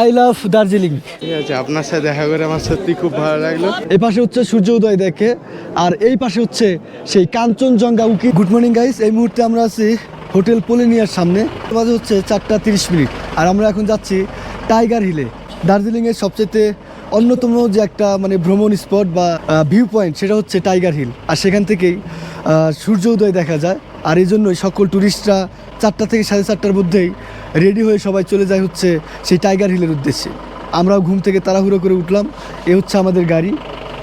I love Darjeeling. ঠিক আছে আপনার সাথে দেখা করে আমার সত্যি খুব ভালো লাগল। এই পাশে হচ্ছে সূর্য উদয় দেখে আর এই পাশে হচ্ছে সেই কাঞ্চনজঙ্ঘা উকি। গুড মর্নিং গাইস এই মুহূর্তে আমরা আছি হোটেল পোলেনিয়ার সামনে। বাজে হচ্ছে চারটা তিরিশ মিনিট আর আমরা এখন যাচ্ছি টাইগার হিলে। দার্জিলিংয়ের সবচেয়ে অন্যতম যে একটা মানে ভ্রমণ স্পট বা ভিউ পয়েন্ট সেটা হচ্ছে টাইগার হিল। আর সেখান থেকেই সূর্য উদয় দেখা যায়। আর এই জন্যই সকল টুরিস্টরা চারটা থেকে সাড়ে চারটার মধ্যেই রেডি হয়ে সবাই চলে যায় হচ্ছে সেই টাইগার হিলের উদ্দেশ্যে। আমরাও ঘুম থেকে তাড়াহুড়ো করে উঠলাম, এ হচ্ছে আমাদের গাড়ি।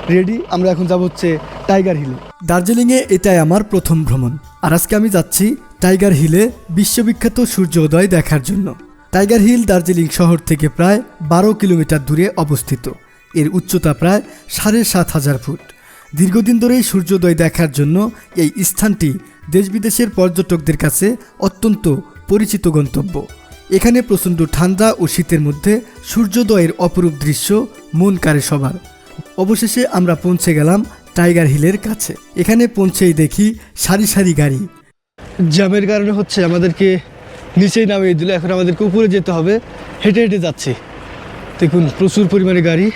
রেডি, আমরা এখন যাব হচ্ছে টাইগার হিলে। দার্জিলিংয়ে এটাই আমার প্রথম ভ্রমণ। আর আজকে আমি যাচ্ছি টাইগার হিলে বিশ্ববিখ্যাত সূর্যোদয় দেখার জন্য। টাইগার হিল দার্জিলিং শহর থেকে প্রায় বারো কিলোমিটার দূরে অবস্থিত। এর উচ্চতা প্রায় সাড়ে সাত হাজার ফুট। দীর্ঘদিন ধরেই সূর্যোদয় দেখার জন্য এই স্থানটি দেশ বিদেশের পর্যটকদের কাছে অত্যন্ত পরিচিত গন্তব্য। এখানে প্রচণ্ড ঠান্ডা ও শীতের মধ্যে সূর্যোদয়ের অপরূপ দৃশ্য মন কাড়ে সবার। অবশেষে আমরা পৌঁছে গেলাম টাইগার হিলের কাছে। এখানে পৌঁছেই দেখি সারি সারি গাড়ি। জ্যামের কারণে হচ্ছে আমাদেরকে নিচেই নামিয়ে দিল। এখন আমাদেরকে উপরে যেতে হবে। হেঁটে হেঁটে যাচ্ছি। দেখুন, প্রচুর পরিমাণে গাড়ি।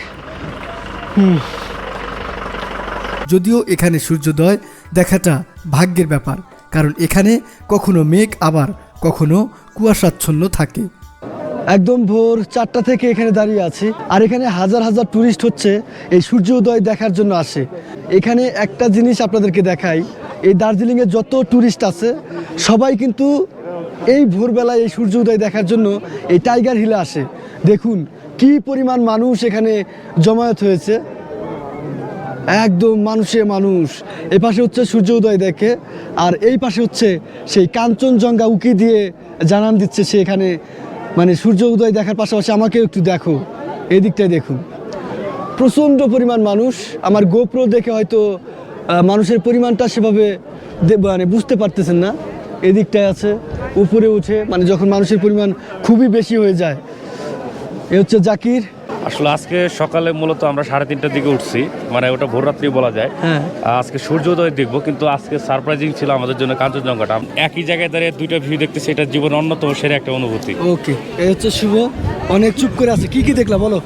যদিও এখানে সূর্যোদয় দেখাটা ভাগ্যের ব্যাপার, কারণ এখানে কখনো মেঘ আবার কখনো কুয়াশাচ্ছন্ন থাকে। একদম ভোর চারটা থেকে এখানে দাঁড়িয়ে আছি, আর এখানে হাজার হাজার টুরিস্ট হচ্ছে এই সূর্য উদয় দেখার জন্য আসে। এখানে একটা জিনিস আপনাদেরকে দেখাই, এই দার্জিলিংয়ে যত টুরিস্ট আছে, সবাই কিন্তু এই ভোরবেলায় এই সূর্য উদয় দেখার জন্য এই টাইগার হিলে আসে। দেখুন, কি পরিমাণ মানুষ এখানে জমায়েত হয়েছে। একদম মানুষে মানুষ। এ পাশে হচ্ছে সূর্য উদয় দেখে, আর এই পাশে হচ্ছে সেই কাঞ্চনজঙ্ঘা উকি দিয়ে জানান দিচ্ছে সে এখানে। মানে সূর্য উদয় দেখার পাশাপাশি আমাকেও একটু দেখো এই দিকটায় দেখুন। প্রচণ্ড পরিমাণ মানুষ। আমার গোপ্রো দেখে হয়তো মানুষের পরিমাণটা সেভাবে মানে বুঝতে পারতেছেন না। এদিকটায় আছে, উপরে উঠে মানে যখন মানুষের পরিমাণ খুবই বেশি হয়ে যায়। এ হচ্ছে জাকির। আসলে আজকে সকালে মূলত আমরা সাড়ে তিনটার দিকে উঠছি। মানে ওটা ভোররাত্রি বলা যায়। হ্যাঁ। আজকে সূর্যোদয় দেখব কিন্তু আজকে সারপ্রাইজিং ছিল আমাদের জন্য কাঞ্চনজঙ্ঘাটা। একই জায়গায় দাঁড়িয়ে দুইটা ভিউ দেখতেছি এটা জীবনের অন্যতম সেরা একটা অনুভূতি। ওকে এই হচ্ছে শুভ। অনেক চুপ করে আছে কি কি দেখলা বলো?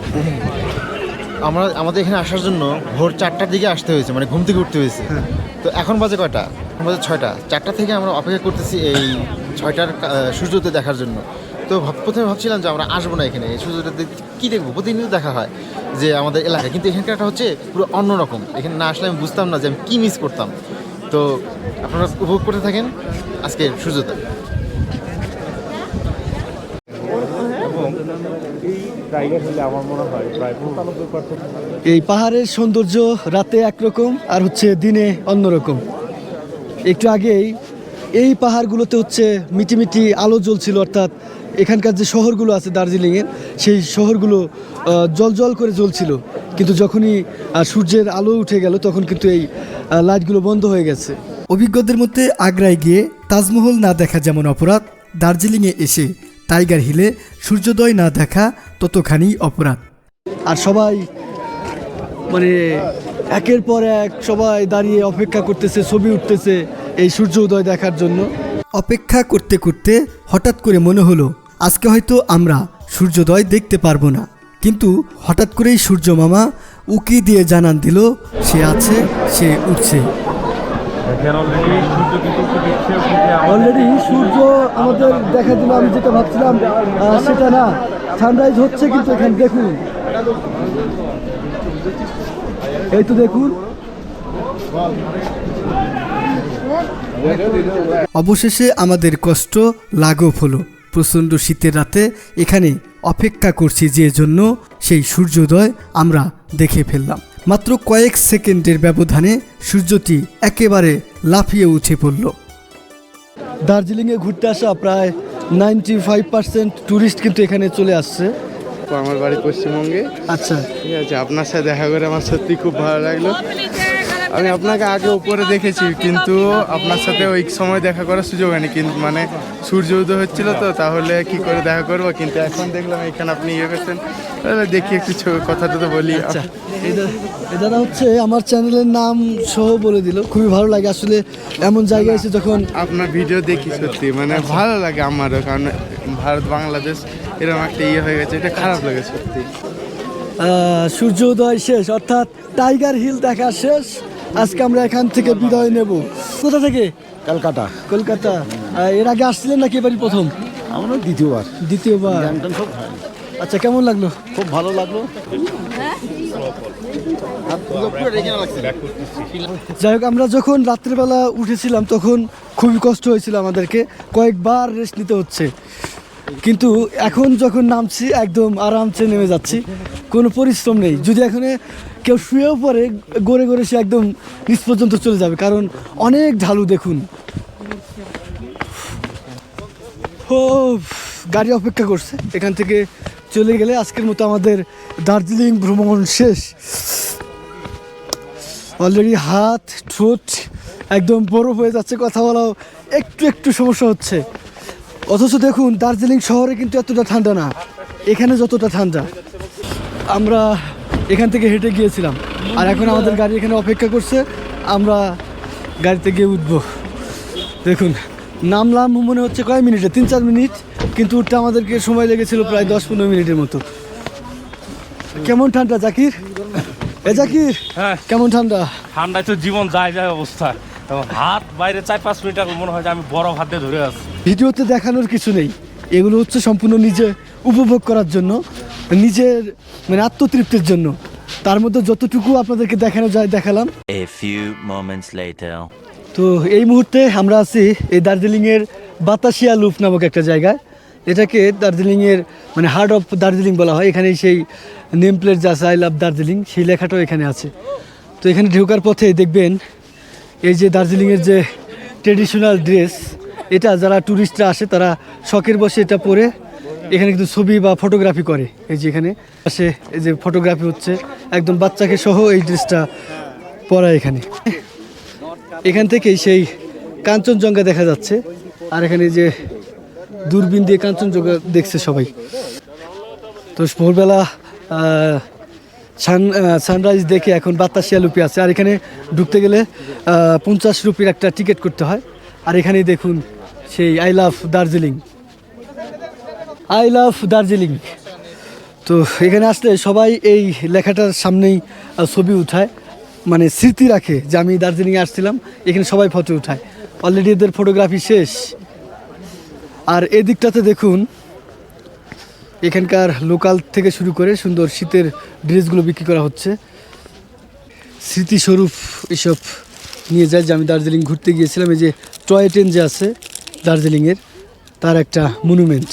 আমরা আমাদের এখানে আসার জন্য ভোর চারটার দিকে আসতে হয়েছে মানে ঘুম থেকে উঠতে হয়েছে। তো এখন বাজে কয়টা? এখন বাজে ছয়টা। চারটা থেকে আমরা অপেক্ষা করতেছি এই ছয়টার সূর্যোদয় দেখার জন্য। তো প্রথমে ভাবছিলাম যে আমরা আসব না এখানে। এই দেখতে কী দেখব? প্রতিনিয়ত দেখা হয় যে আমাদের এলাকায়। কিন্তু এখানকারটা হচ্ছে পুরো অন্যরকম। এখানে না আসলে আমি বুঝতাম না যে আমি কী মিস করতাম। তো আপনারা উপভোগ করতে থাকেন আজকে সূর্যোদয় এই পাহাড়ের সৌন্দর্য রাতে একরকম আর হচ্ছে দিনে অন্যরকম। একটু আগেই এই পাহাড়গুলোতে হচ্ছে মিটিমিটি আলো জ্বলছিল, অর্থাৎ এখানকার যে শহরগুলো আছে দার্জিলিংয়ের সেই শহরগুলো জল জল করে জ্বলছিল। কিন্তু যখনই সূর্যের আলো উঠে গেল তখন কিন্তু এই লাইটগুলো বন্ধ হয়ে গেছে। অভিজ্ঞদের মধ্যে আগ্রায় গিয়ে তাজমহল না দেখা যেমন অপরাধ দার্জিলিংয়ে এসে টাইগার হিলে সূর্যোদয় না দেখা ততখানি অপরাধ। আর সবাই মানে একের পর এক সবাই দাঁড়িয়ে অপেক্ষা করতেছে ছবি উঠতেছে এই সূর্য উদয় দেখার জন্য। অপেক্ষা করতে করতে হঠাৎ করে মনে হলো আজকে হয়তো আমরা সূর্যোদয় দেখতে পারব না। কিন্তু হঠাৎ করেই সূর্য মামা উকি দিয়ে জানান দিল সে আছে সে উঠছে। অলরেডি সূর্য আমাদের দেখা দিল আমি যেটা ভাবছিলাম সেটা না। সানরাইজ হচ্ছে কিন্তু এখানে দেখুন। এই তো দেখুন। অবশেষে আমাদের কষ্ট লাঘব হলো। প্রচণ্ড শীতের রাতে এখানে অপেক্ষা করছি যে জন্য সেই সূর্যোদয় আমরা দেখে ফেললাম। মাত্র কয়েক সেকেন্ডের ব্যবধানে সূর্যটি একেবারে লাফিয়ে উঠে পড়ল। দার্জিলিংয়ে ঘুরতে আসা প্রায় নাইনটি ফাইভ পার্সেন্ট ট্যুরিস্ট কিন্তু এখানে চলে আসছে। আমার বাড়ি পশ্চিমবঙ্গে। আচ্ছা। ঠিক আছে আপনার সাথে দেখা করে আমার সত্যি খুব ভালো লাগল। আমি আপনাকে আগে উপরে দেখেছি কিন্তু আপনার সাথে ওই সময় দেখা করার সুযোগ হয়নি কিন্তু মানে সূর্য উদয় হচ্ছিল তো তাহলে কি করে দেখা করব? কিন্তু এখন দেখলাম এখানে আপনি ইয়ে করছেন। তাহলে দেখি একটু কথাটা তো বলি। আচ্ছা দাদা হচ্ছে আমার চ্যানেলের নাম সহ বলে দিল খুবই ভালো লাগে। আসলে এমন জায়গায় এসে যখন আপনার ভিডিও দেখি সত্যি মানে ভালো লাগে আমারও কারণ ভারত বাংলাদেশ এরকম একটা ইয়ে হয়ে গেছে এটা খারাপ লাগে সত্যি। আহ, সূর্যোদয় শেষ অর্থাৎ টাইগার হিল দেখা শেষ। আজকে আমরা এখান থেকে বিদায় নেব। কোথা থেকে? কলকাতা। কলকাতা। এর আগে আসছিলেন নাকি এবারই প্রথম? আমরা দ্বিতীয়বার। দ্বিতীয়বার। আচ্ছা কেমন লাগল? খুব ভালো লাগল। যাই হোক আমরা যখন রাত্রেবেলা উঠেছিলাম তখন খুবই কষ্ট হয়েছিল আমাদেরকে। কয়েকবার রেস্ট নিতে হচ্ছে। কিন্তু এখন যখন নামছি, একদম আরামসে নেমে যাচ্ছি। কোনো পরিশ্রম নেই। যদি এখানে কেউ শুয়েও পড়ে, গড়ে গড়ে সে একদম নিচ পর্যন্ত চলে যাবে। কারণ অনেক ঢালু দেখুন। ও গাড়ি অপেক্ষা করছে। এখান থেকে চলে গেলে আজকের মতো আমাদের দার্জিলিং ভ্রমণ শেষ। অলরেডি হাত, ঠোঁট একদম বরফ হয়ে যাচ্ছে, কথা বলাও একটু একটু সমস্যা হচ্ছে। অথচ দেখুন দার্জিলিং শহরে কিন্তু এতটা ঠান্ডা না। এখানে যতটা ঠান্ডা। আমরা এখান থেকে হেঁটে গিয়েছিলাম। আর এখন আমাদের গাড়ি এখানে অপেক্ষা করছে। আমরা গাড়িতে গিয়ে উঠবো। দেখুন নামলাম মনে হচ্ছে কয় মিনিটে? তিন চার মিনিট। কিন্তু উঠতে আমাদেরকে সময় লেগেছিল প্রায় দশ পনেরো মিনিটের মতো। কেমন ঠান্ডা জাকির? এ জাকির হ্যাঁ। কেমন ঠান্ডা? ঠান্ডায় তো জীবন যায় যায় অবস্থা। হাত বাইরে চার পাঁচ মিনিট মনে হয় যে আমি বরফ হাত ধরে আছি। ভিডিওতে দেখানোর কিছু নেই। এগুলো হচ্ছে সম্পূর্ণ নিজে উপভোগ করার জন্য নিজের মানে আত্মতৃপ্তির জন্য। তার মধ্যে যতটুকু আপনাদেরকে দেখানো যায় দেখালাম. তো এই মুহূর্তে আমরা আছি এই দার্জিলিংয়ের বাতাসিয়া লুপ নামক একটা জায়গায়। এটাকে দার্জিলিংয়ের মানে হার্ট অফ দার্জিলিং বলা হয়। এখানে সেই নেম প্লেট যা আই লাভ দার্জিলিং সেই লেখাটাও এখানে আছে। তো এখানে ঢোকার পথে দেখবেন এই যে দার্জিলিংয়ের যে ট্রেডিশনাল ড্রেস এটা যারা ট্যুরিস্টরা আসে, তারা শখের বসে এটা পরে এখানে কিন্তু ছবি বা ফটোগ্রাফি করে। এই যে এখানে আসে এই যে ফটোগ্রাফি হচ্ছে, একদম বাচ্চাকে সহ এই ড্রেসটা পরা এখানে। এখান থেকেই সেই কাঞ্চনজঙ্ঘা দেখা যাচ্ছে। আর এখানে যে দূরবীন দিয়ে কাঞ্চনজঙ্ঘা দেখছে সবাই। তো ভোরবেলা সান সানরাইজ দেখে এখন বাতাসিয়া লুপি আছে। আর এখানে ঢুকতে গেলে পঞ্চাশ রুপির একটা টিকিট করতে হয়। আর এখানেই দেখুন সেই I love Darjeeling I love Darjeeling তো এখানে আসলে সবাই এই লেখাটার সামনেই ছবি উঠায়। মানে স্মৃতি রাখে যে আমি দার্জিলিংয়ে আসছিলাম, এখানে সবাই ফটো উঠায়। অলরেডি এদের ফটোগ্রাফি শেষ। আর এদিকটাতে দেখুন, এখানকার লোকাল থেকে শুরু করে সুন্দর শীতের ড্রেসগুলো বিক্রি করা হচ্ছে। স্মৃতিস্বরূপ এসব নিয়ে যায় যে আমি দার্জিলিং ঘুরতে গিয়েছিলাম। এই যে টয় ট্রেন যে আছে দার্জিলিংয়ের তার একটা মনুমেন্ট